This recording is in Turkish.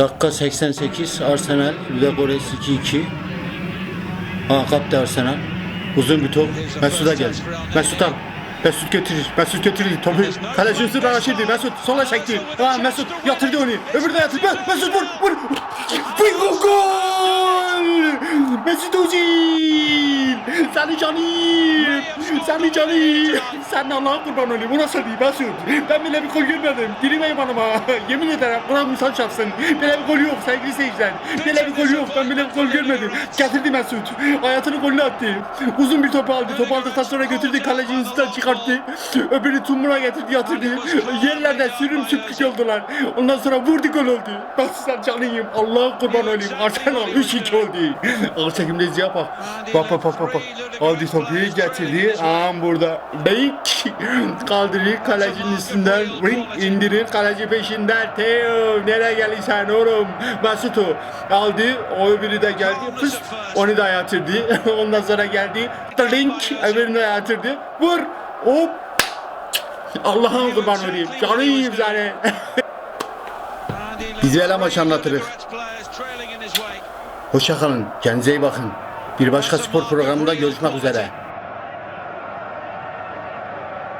Dakika 88 Arsenal Ludogorets 2-2. Aa Arsenal. Uzun bir top. Mesut'a geldi. Mesut al. Mesut götürür. Mesut götürür topu. Kaleci Yusuf Raşit'i. Mesut sola çekti. Aa Mesut yatırdı onu. Öbürü de yatırdı. Mesut vur vur. Vur gol. Mesut Özil. Seni canım. Seni canım. Sen Allah'a kurban olayım. Bu nasıl değil Mesut? Ben bile bir gol görmedim. Dilime imanıma. Yemin ederim. Kur'an misal çarpsın. Böyle bir gol yok sevgili seyirciler. Böyle bir gol yok. Ben bile bir gol görmedim. Getirdi Mesut. Hayatını golünü attı. Uzun bir top aldı. Top aldıktan sonra götürdü. Kalecinin üstünden çıkarttı. Öbürü tumura getirdi yatırdı. Yerlerde sürüm süpük oldular. Ondan sonra vurdu gol oldu. Nasıl sen canıyım. Allah'a kurban olayım. Arsenal 3-2 oldu. Al çekimde izle bak. Bak bak bak bak. Aldı topu getirdi. Ağam burada. Beyk kaldırır kalecinin üstünden. Ring indirir kaleci peşinden. Teo nereye gelirsen oğlum. Mesut'u aldı. O öbürü de geldi. Fıst onu da yatırdı. Ondan sonra geldi. Trink öbürünü de yatırdı. Vur. Hop. Allah'ın kurban olayım. Canıyım seni. Biz böyle maç anlatırız. Hoşça kalın. Kendinize iyi bakın. Bir başka spor programında görüşmek üzere.